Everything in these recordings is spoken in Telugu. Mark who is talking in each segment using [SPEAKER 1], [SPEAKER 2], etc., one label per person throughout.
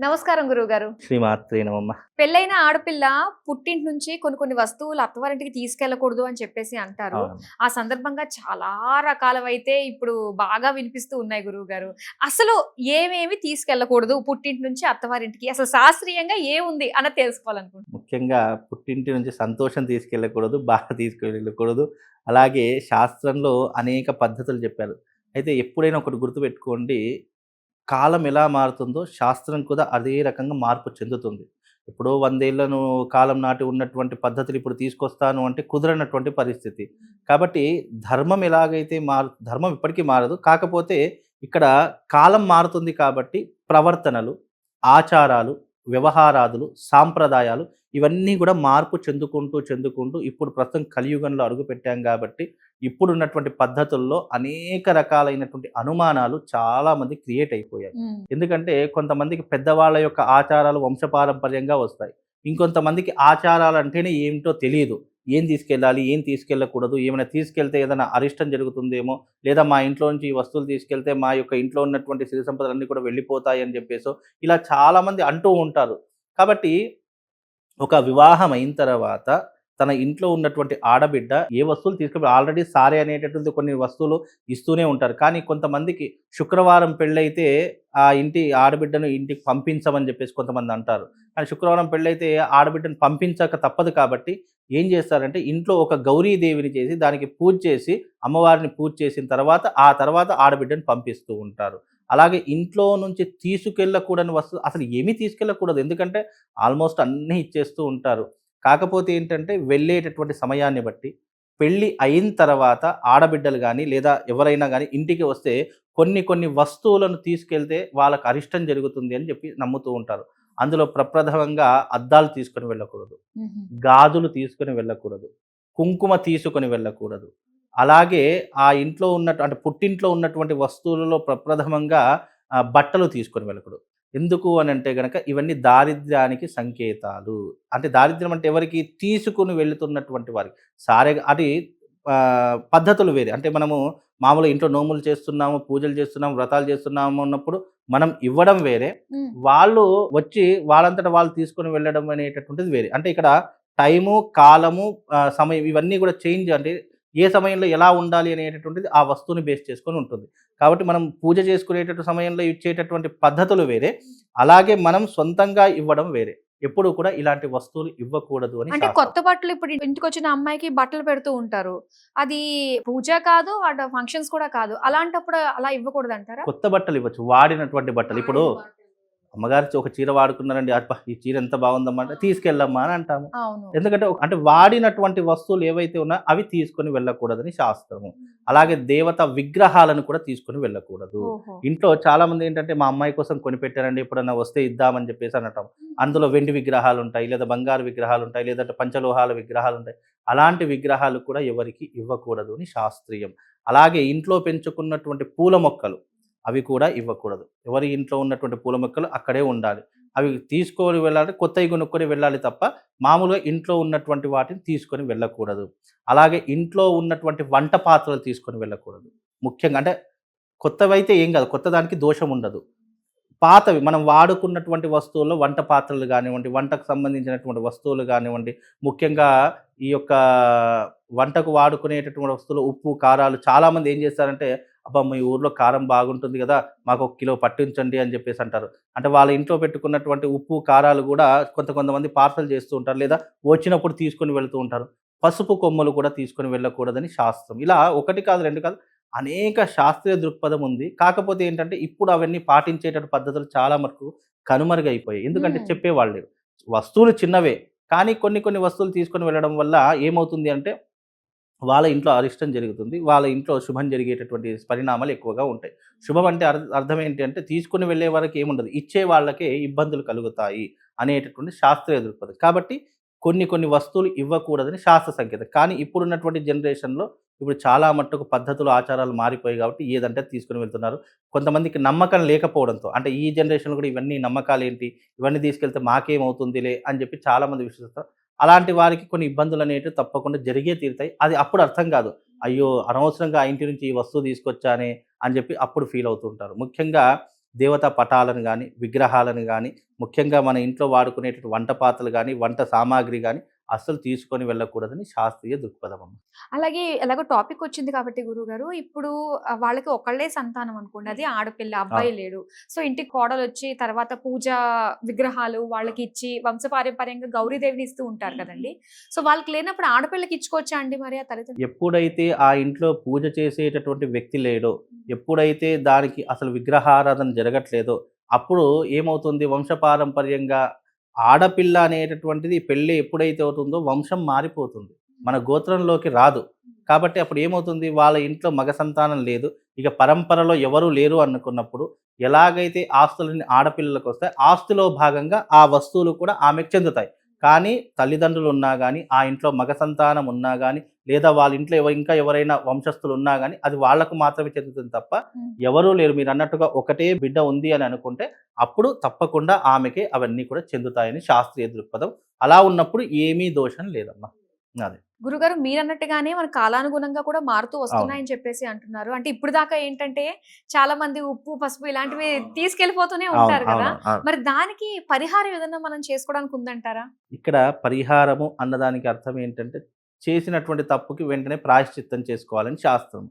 [SPEAKER 1] నమస్కారం గురువుగారు.
[SPEAKER 2] శ్రీమాత్రే నమమ్మ
[SPEAKER 1] పెళ్ళైన ఆడపిల్ల పుట్టింటి నుంచి కొన్ని కొన్ని వస్తువులు అత్తవారింటికి తీసుకెళ్ళకూడదు అని చెప్పేసి అంటారు. ఆ సందర్భంగా చాలా రకాలవైతే ఇప్పుడు బాగా వినిపిస్తూ ఉన్నాయి గురువు గారు అసలు ఏమేమి తీసుకెళ్ళకూడదు పుట్టింటి నుంచి అత్తవారింటికి? అసలు శాస్త్రీయంగా ఏముంది అన్నది తెలుసుకోవాలనుకుంటున్నాను.
[SPEAKER 2] ముఖ్యంగా పుట్టింటి నుంచి సంతోషం తీసుకెళ్ళకూడదు బాధ తీసుకెళ్ళకూడదు. అలాగే శాస్త్రంలో అనేక పద్ధతులు చెప్పారు. అయితే ఎప్పుడైనా ఒకటి గుర్తుపెట్టుకోండి కాలం ఎలా మారుతుందో శాస్త్రం కూడా అదే రకంగా మార్పు చెందుతుంది. ఇప్పుడు వందేళ్ళను కాలం నాటి ఉన్నటువంటి పద్ధతులు ఇప్పుడు తీసుకొస్తాను అంటే కుదరనటువంటి పరిస్థితి. కాబట్టి ధర్మం ఎలాగైతే మారు ధర్మం ఇప్పటికీ మారదు. కాకపోతే ఇక్కడ కాలం మారుతుంది కాబట్టి ప్రవర్తనలు ఆచారాలు వ్యవహారాదులు సాంప్రదాయాలు ఇవన్నీ కూడా మార్పు చెందుకుంటూ చెందుకుంటూ ఇప్పుడు ప్రస్తుతం కలియుగంలో అడుగు పెట్టాం కాబట్టి ఇప్పుడు ఉన్నటువంటి పద్ధతుల్లో అనేక రకాలైనటువంటి అనుమానాలు చాలా మంది క్రియేట్ అయిపోయాయి ఎందుకంటే కొంతమందికి పెద్దవాళ్ళ యొక్క ఆచారాలు వంశపారంపర్యంగా వస్తాయి. ఇంకొంతమందికి ఆచారాలు అంటేనే ఏమిటో తెలియదు ఏం తీసుకెళ్ళాలి ఏం తీసుకెళ్ళకూడదు ఏమైనా తీసుకెళ్తే ఏదైనా అరిష్టం జరుగుతుందేమో లేదా మా ఇంట్లో నుంచి ఈ వస్తువులు తీసుకెళ్తే మా యొక్క ఇంట్లో ఉన్నటువంటి సిరి సంపదలన్నీ కూడా వెళ్ళిపోతాయి అని చెప్పేసో ఇలా చాలామంది అంటూ ఉంటారు. కాబట్టి ఒక వివాహం అయిన తర్వాత తన ఇంట్లో ఉన్నటువంటి ఆడబిడ్డ ఏ వస్తువులు తీసుకెళ్ళి ఆల్రెడీ సారే అనేటటువంటి కొన్ని వస్తువులు ఇస్తూనే ఉంటారు. కానీ కొంతమందికి శుక్రవారం పెళ్ళైతే ఆ ఇంటి ఆడబిడ్డను ఇంటికి పంపించమని చెప్పేసి కొంతమంది అంటారు. కానీ శుక్రవారం పెళ్ళైతే ఆడబిడ్డను పంపించక తప్పదు కాబట్టి ఏం చేస్తారంటే ఇంట్లో ఒక గౌరీదేవిని చేసి దానికి పూజ చేసి అమ్మవారిని పూజ చేసిన తర్వాత ఆ తర్వాత ఆడబిడ్డను పంపిస్తూ ఉంటారు. అలాగే ఇంట్లో నుంచి తీసుకెళ్ళకూడని వస్తువు అసలు ఏమీ తీసుకెళ్ళకూడదు. ఎందుకంటే ఆల్మోస్ట్ అన్నీ ఇచ్చేస్తూ ఉంటారు. కాకపోతే ఏంటంటే వెళ్ళేటటువంటి సమయాన్ని బట్టి పెళ్ళి అయిన తర్వాత ఆడబిడ్డలు కానీ లేదా ఎవరైనా కానీ ఇంటికి వస్తే కొన్ని కొన్ని వస్తువులను తీసుకెళ్తే వాళ్ళకి అరిష్టం జరుగుతుంది అని చెప్పి నమ్ముతూ ఉంటారు. అందులో ప్రప్రథమంగా అద్దాలు తీసుకొని వెళ్ళకూడదు. గాజులు తీసుకొని వెళ్ళకూడదు. కుంకుమ తీసుకొని వెళ్ళకూడదు. అలాగే ఆ ఇంట్లో ఉన్నట్టు అంటే పుట్టింట్లో ఉన్నటువంటి వస్తువులలో ప్రప్రథమంగా బట్టలు తీసుకొని వెళ్ళకూడదు. ఎందుకు అని అంటే గనక ఇవన్నీ దారిద్ర్యానికి సంకేతాలు. అంటే దారిద్ర్యం అంటే ఎవరికి? తీసుకుని వెళుతున్నటువంటి వారికి. సారే అది పద్ధతులు వేరే. అంటే మనము మామూలు ఇంట్లో నోములు చేస్తున్నాము పూజలు చేస్తున్నాము వ్రతాలు చేస్తున్నాము అన్నప్పుడు మనం ఇవ్వడం వేరే. వాళ్ళు వచ్చి వాళ్ళంతట వాళ్ళు తీసుకొని వెళ్ళడం అనేటటువంటిది వేరే. అంటే ఇక్కడ టైము కాలము సమయం ఇవన్నీ కూడా చేంజ్ అంటే ఏ సమయంలో ఎలా ఉండాలి అనేటటువంటిది ఆ వస్తువుని బేస్ చేసుకొని ఉంటుంది. కాబట్టి మనం పూజ చేసుకునేటటువంటి సమయంలో ఇచ్చేటటువంటి పద్ధతులు వేరే. అలాగే మనం సొంతంగా ఇవ్వడం వేరే. ఎప్పుడు కూడా ఇలాంటి వస్తువులు ఇవ్వకూడదు అని
[SPEAKER 1] అంటే. కొత్త బట్టలు ఇప్పుడు ఇంటికి వచ్చిన అమ్మాయికి బట్టలు పెడుతూ ఉంటారు. అది పూజ కాదు అటు ఫంక్షన్స్ కూడా కాదు. అలాంటప్పుడు అలా ఇవ్వకూడదు అంటారా
[SPEAKER 2] కొత్త బట్టలు ఇవ్వచ్చు. వాడినటువంటి బట్టలు. ఇప్పుడు అమ్మగారు ఒక చీర వాడుకున్నారండి. ఈ చీర ఎంత బాగుందమ్మా అంటే తీసుకెళ్ళమ్మా అని అంటాము. ఎందుకంటే అంటే వాడినటువంటి వస్తువులు ఏవైతే ఉన్నాయో అవి తీసుకొని వెళ్ళకూడదని శాస్త్రము. అలాగే దేవత విగ్రహాలను కూడా తీసుకొని వెళ్ళకూడదు. ఇంట్లో చాలా మంది ఏంటంటే మా అమ్మాయి కోసం కొనిపెట్టారండి ఎప్పుడన్నా వస్తే ఇద్దామని చెప్పేసి అనటం అందులో వెండి విగ్రహాలు ఉంటాయి లేదా బంగారు విగ్రహాలు ఉంటాయి లేదంటే పంచలోహాల విగ్రహాలు ఉంటాయి అలాంటి విగ్రహాలు కూడా ఎవరికి ఇవ్వకూడదు అని శాస్త్రీయం. అలాగే ఇంట్లో పెంచుకున్నటువంటి పూల మొక్కలు అవి కూడా ఇవ్వకూడదు. ఎవరి ఇంట్లో ఉన్నటువంటి పూల మొక్కలు అక్కడే ఉండాలి. అవి తీసుకొని వెళ్ళాలి కొత్తవి కొనుక్కొని వెళ్ళాలి తప్ప మామూలుగా ఇంట్లో ఉన్నటువంటి వాటిని తీసుకొని వెళ్ళకూడదు. అలాగే ఇంట్లో ఉన్నటువంటి వంట పాత్రలు తీసుకొని వెళ్ళకూడదు. ముఖ్యంగా అంటే కొత్తవి అయితే ఏం కాదు కొత్త దానికి దోషం ఉండదు పాతవి మనం వాడుకున్నటువంటి వస్తువుల్లో వంట పాత్రలు కానివ్వండి వంటకు సంబంధించినటువంటి వస్తువులు కానివ్వండి ముఖ్యంగా ఈ యొక్క వంటకు వాడుకునేటటువంటి వస్తువులు ఉప్పు కారాలు చాలామంది ఏం చేస్తారంటే అబ్బా మీ ఊర్లో కారం బాగుంటుంది కదా మాకు ఒక కిలో పట్టించండి అని చెప్పేసి అంటారు. అంటే వాళ్ళ ఇంట్లో పెట్టుకున్నటువంటి ఉప్పు కారాలు కూడా కొంత కొంతమంది పార్సల్ చేస్తూ ఉంటారు లేదా వచ్చినప్పుడు తీసుకొని వెళ్తూ ఉంటారు. పసుపు కొమ్మలు కూడా తీసుకొని వెళ్ళకూడదని శాస్త్రం. ఇలా ఒకటి కాదు రెండు కాదు అనేక శాస్త్రీయ దృక్పథం ఉంది. కాకపోతే ఏంటంటే ఇప్పుడు అవన్నీ పాటించేటటువంటి పద్ధతులు చాలా మటుకు కనుమరుగైపోయాయి. ఎందుకంటే. చెప్పేవాళ్ళు లేరు. వస్తువులు చిన్నవే. కానీ కొన్ని కొన్ని వస్తువులు తీసుకొని వెళ్ళడం వల్ల ఏమవుతుంది అంటే వాళ్ళ ఇంట్లో అరిష్టం జరుగుతుంది. వాళ్ళ ఇంట్లో శుభం జరిగేటటువంటి పరిణామాలు ఎక్కువగా ఉంటాయి. శుభం అంటే అర్థ- అర్థం ఏంటి అంటే తీసుకుని వెళ్ళే వరకు ఏముండదు. ఇచ్చే వాళ్ళకే ఇబ్బందులు కలుగుతాయి అనేటటువంటి శాస్త్రీయ దృక్పథం. కాబట్టి కొన్ని కొన్ని వస్తువులు ఇవ్వకూడదని శాస్త్ర సంకేతం. కానీ ఇప్పుడున్నటువంటి జనరేషన్లో ఇప్పుడు చాలా మట్టుకు పద్ధతులు ఆచారాలు మారిపోయాయి కాబట్టి ఏదంటే తీసుకుని వెళ్తున్నారు. కొంతమందికి నమ్మకం లేకపోవడంతో అంటే ఈ జనరేషన్ కూడా ఇవన్నీ నమ్మకాలు ఏంటి? ఇవన్నీ తీసుకెళ్తే మాకేమవుతుందిలే అని చెప్పి చాలామంది విశ్వసిస్తారు. అలాంటి వారికి కొన్ని ఇబ్బందులు అనేవి తప్పకుండా జరిగే తీరుతాయి. అది అప్పుడు అర్థం కాదు. అయ్యో! అనవసరంగా ఆ ఇంటి నుంచి ఈ వస్తువు తీసుకొచ్చానే అని చెప్పి అప్పుడు ఫీల్ అవుతుంటారు ముఖ్యంగా దేవతా పటాలను కానీ విగ్రహాలను కానీ ముఖ్యంగా మన ఇంట్లో వాడుకునేటువంటి వంట పాత్రలు కానీ వంట సామాగ్రి కానీ అస్సలు తీసుకొని వెళ్ళకూడదని శాస్త్రీయ దృక్పథం అమ్మ.
[SPEAKER 1] అలాగే ఎలాగో టాపిక్ వచ్చింది కాబట్టి గురువు గారు ఇప్పుడు వాళ్ళకి ఒకళ్ళే సంతానం అనుకోండి అది ఆడపిల్ల అబ్బాయి లేడు. సో ఇంటికి కోడలు వచ్చి తర్వాత పూజ విగ్రహాలు వాళ్ళకి ఇచ్చి వంశపారంపర్యంగా గౌరీదేవిని ఇస్తూ ఉంటారు కదండి. సో వాళ్ళకి లేనప్పుడు ఆడపిల్లకి ఇచ్చుకోవచ్చా అండి మరి ఆ తల్లిదండ్రులు?
[SPEAKER 2] ఎప్పుడైతే ఆ ఇంట్లో పూజ చేసేటటువంటి వ్యక్తి లేడో ఎప్పుడైతే దానికి అసలు విగ్రహారాధన జరగట్లేదో అప్పుడు ఏమవుతుంది? వంశపారంపర్యంగా ఆడపిల్ల అనేటటువంటిది పెళ్ళి ఎప్పుడైతే అవుతుందో వంశం మారిపోతుంది. మన గోత్రంలోకి రాదు. కాబట్టి అప్పుడు ఏమవుతుంది? వాళ్ళ ఇంట్లో మగ సంతానం లేదు. ఇక పరంపరలో ఎవరూ లేరు అనుకున్నప్పుడు ఎలాగైతే ఆస్తులని ఆడపిల్లలకు వస్తాయి ఆస్తిలో భాగంగా ఆ వస్తువులు కూడా ఆమెకు చెందుతాయి. కానీ తల్లిదండ్రులు ఉన్నా కానీ ఆ ఇంట్లో మగ సంతానం ఉన్నా కానీ లేదా వాళ్ళ ఇంట్లో ఎవ- ఇంకా ఎవరైనా వంశస్థులు ఉన్నా కానీ అది వాళ్ళకు మాత్రమే చెందుతుంది తప్ప. ఎవరూ లేరు. మీరు అన్నట్టుగా ఒకటే బిడ్డ ఉంది అని అనుకుంటే అప్పుడు తప్పకుండా ఆమెకే అవన్నీ కూడా చెందుతాయని శాస్త్రీయ దృక్పథం. అలా ఉన్నప్పుడు ఏమీ దోషం లేదమ్మా. అదే.
[SPEAKER 1] గురుగారు మీరు అన్నట్టుగానే మన కాలానుగుణంగా కూడా మారుతూ వస్తున్నాయని చెప్పేసి అంటున్నారు. అంటే ఇప్పుడు దాకా ఏంటంటే చాలా మంది ఉప్పు పసుపు ఇలాంటివి తీసుకెళ్ళిపోతూనే ఉంటారు కదా. మరి దానికి పరిహారం ఏదన్నా మనం చేసుకోవడానికి ఉందంటారా?
[SPEAKER 2] ఇక్కడ పరిహారము అన్నదానికి అర్థం ఏంటంటే చేసినటువంటి తప్పుకి వెంటనే ప్రాయశ్చిత్తం చేసుకోవాలని శాస్త్రం.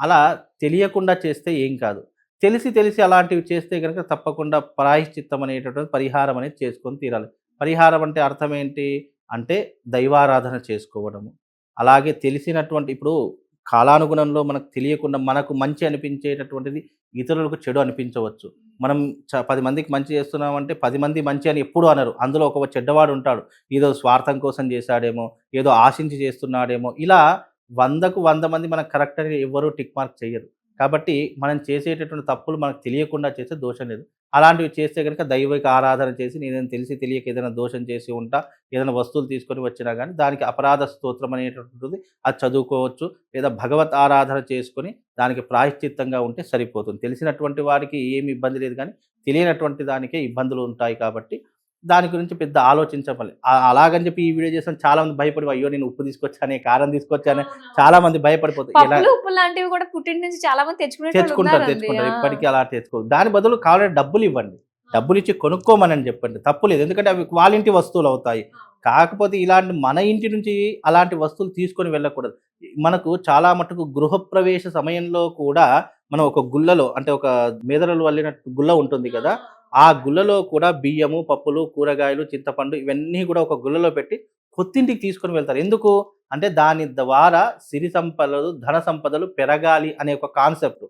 [SPEAKER 2] అలా తెలియకుండా చేస్తే ఏం కాదు. తెలిసి తెలిసి అలాంటివి చేస్తే కనుక తప్పకుండా ప్రాయశ్చిత్తం అనేటటువంటి పరిహారం అనేది చేసుకొని తీరాలి. పరిహారం అంటే అర్థం ఏంటి? అంటే దైవారాధన చేసుకోవడము. అలాగే తెలిసినటువంటి ఇప్పుడు కాలానుగుణంలో మనకు తెలియకుండా మనకు మంచి అనిపించేటటువంటిది ఇతరులకు చెడు అనిపించవచ్చు. మనం చ- పది మందికి మంచి చేస్తున్నామంటే పది మంది మంచి అని ఎప్పుడు అనరు. అందులో ఒక చెడ్డవాడు ఉంటాడు. ఏదో స్వార్థం కోసం చేశాడేమో ఏదో ఆశించి చేస్తున్నాడేమో ఇలా వందకు వంద మంది మనకు కరెక్ట్ అని టిక్ మార్క్ చేయరు కాబట్టి మనం చేసేటటువంటి తప్పులు మనకు తెలియకుండా చేస్తే దోషం లేదు. అలాంటివి చేస్తే కనుక దైవిక ఆరాధన చేసి నేను తెలిసి తెలియక ఏదైనా దోషం చేసి ఉంటా ఏదైనా వస్తువులు తీసుకొని వచ్చినా కానీ దానికి అపరాధ స్తోత్రం అనేటటువంటిది అది చదువుకోవచ్చు లేదా భగవత్ ఆరాధన చేసుకొని దానికి ప్రాయశ్చిత్తంగా ఉంటే సరిపోతుంది. తెలిసినటువంటి వారికి ఏమి ఇబ్బంది లేదు కానీ తెలియనటువంటి దానికే ఇబ్బందులు ఉంటాయి కాబట్టి దాని గురించి పెద్ద ఆలోచించమని అలాగని చెప్పి ఈ వీడియో చేసిన చాలా మంది భయపడి అయ్యో నేను ఉప్పు తీసుకొచ్చానే కారం తీసుకొచ్చానే చాలా మంది భయపడిపోతారు
[SPEAKER 1] ఉప్పు లాంటివి కూడా పుట్టిన నుంచి చాలా మంది
[SPEAKER 2] తెచ్చుకుంటారు తెచ్చుకుంటారు. ఇప్పటికీ అలా తెచ్చుకో దాని బదులు కావాలంటే డబ్బులు ఇవ్వండి. డబ్బులు ఇచ్చి కొనుక్కోమని చెప్పండి. తప్పు లేదు. ఎందుకంటే అవి క్వాలిటీ వస్తువులు అవుతాయి. కాకపోతే ఇలాంటి మన ఇంటి నుంచి అలాంటి వస్తువులు తీసుకొని వెళ్ళకూడదు. మనకు చాలా మటుకు గృహప్రవేశ సమయంలో కూడా మనం ఒక గుల్లలో అంటే ఒక మేదరలు వల్లినట్టు గుల్ల ఉంటుంది కదా ఆ గుల్లలో కూడా బియ్యము పప్పులు కూరగాయలు చింతపండు ఇవన్నీ కూడా ఒక గుల్లలో పెట్టి కొత్తింటికి తీసుకొని వెళ్తారు. ఎందుకు? అంటే దాని ద్వారా సిరి సంపదలు ధన సంపదలు పెరగాలి అనే ఒక కాన్సెప్ట్.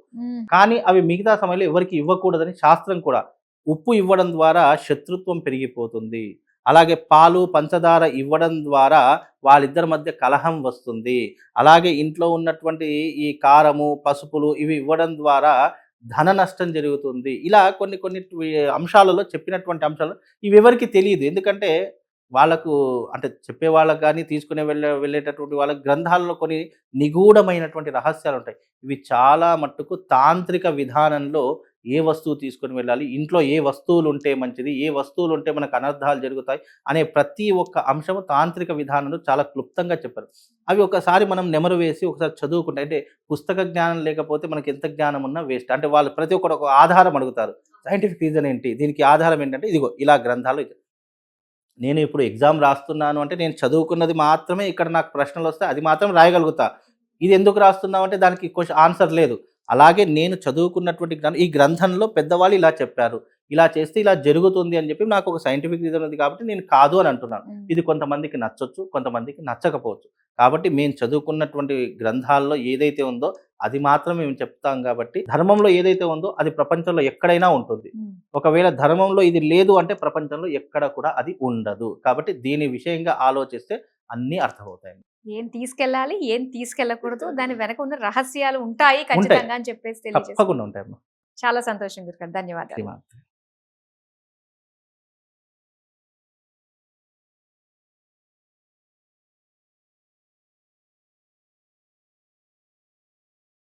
[SPEAKER 2] కానీ అవి మిగతా సమయంలో ఎవరికి ఇవ్వకూడదని శాస్త్రం కూడా ఉప్పు ఇవ్వడం ద్వారా శత్రుత్వం పెరిగిపోతుంది. అలాగే పాలు పంచదార ఇవ్వడం ద్వారా వాళ్ళిద్దరి మధ్య కలహం వస్తుంది. అలాగే ఇంట్లో ఉన్నటువంటి ఈ కారము పసుపులు ఇవి ఇవ్వడం ద్వారా ధన నష్టం జరుగుతుంది. ఇలా కొన్ని కొన్ని అంశాలలో చెప్పినటువంటి అంశాలు ఇవి ఎవరికి తెలియదు. ఎందుకంటే వాళ్ళకు అంటే చెప్పే వాళ్ళకి కానీ తీసుకునే వెళ్ళే వెళ్ళేటటువంటి వాళ్ళ గ్రంథాలలో కొన్ని నిగూఢమైనటువంటి రహస్యాలు ఉంటాయి ఇవి చాలా మట్టుకు తాంత్రిక విధానంలో ఏ వస్తువు తీసుకొని వెళ్ళాలి ఇంట్లో ఏ వస్తువులు ఉంటే మంచిది ఏ వస్తువులు ఉంటే మనకు అనర్థాలు జరుగుతాయి అనే ప్రతి ఒక్క అంశము తాంత్రిక విధానంలో చాలా క్లుప్తంగా చెప్పారు. అవి ఒకసారి మనం నెమరు వేసి ఒకసారి చదువుకుంటే అంటే పుస్తక జ్ఞానం లేకపోతే మనకి ఎంత జ్ఞానం ఉన్నా వేస్ట్. అంటే వాళ్ళు ప్రతి ఒక్కరు ఒక ఆధారం అడుగుతారు. సైంటిఫిక్ రీజన్ ఏంటి? దీనికి ఆధారం ఏంటంటే ఇదిగో ఇలా గ్రంథాలు నేను ఇప్పుడు ఎగ్జామ్ రాస్తున్నాను అంటే నేను చదువుకున్నది మాత్రమే ఇక్కడ నాకు ప్రశ్నలు వస్తే అది మాత్రం రాయగలుగుతా. ఇది ఎందుకు రాస్తున్నావు అంటే దానికి క్వశ్చన్ ఆన్సర్ లేదు. అలాగే నేను చదువుకున్నటువంటి ఈ గ్రంథంలో పెద్దవాళ్ళు ఇలా చెప్పారు. ఇలా చేస్తే ఇలా జరుగుతుంది అని చెప్పి నాకు ఒక సైంటిఫిక్ రీజన్ ఉంది కాబట్టి నేను కాదు అని అంటున్నాను. ఇది కొంతమందికి నచ్చొచ్చు కొంతమందికి నచ్చకపోవచ్చు. కాబట్టి మేము చదువుకున్నటువంటి గ్రంథాల్లో ఏదైతే ఉందో అది మాత్రం మేము చెప్తాం కాబట్టి ధర్మంలో ఏదైతే ఉందో అది ప్రపంచంలో ఎక్కడైనా ఉంటుంది. ఒకవేళ ధర్మంలో ఇది లేదు అంటే ప్రపంచంలో ఎక్కడ కూడా అది ఉండదు. కాబట్టి దీని విషయంగా ఆలోచిస్తే అన్నీ అర్థమవుతాయి.
[SPEAKER 1] ఏం తీసుకెళ్ళాలి ఏం తీసుకెళ్ళకూడదు దాని వెనక ఉన్న రహస్యాలు ఉంటాయి ఖచ్చితంగా అని చెప్పేసి
[SPEAKER 2] తప్పకుండా ఉంటాయి
[SPEAKER 1] చాలా సంతోషం గురుగారు. ధన్యవాదాలు.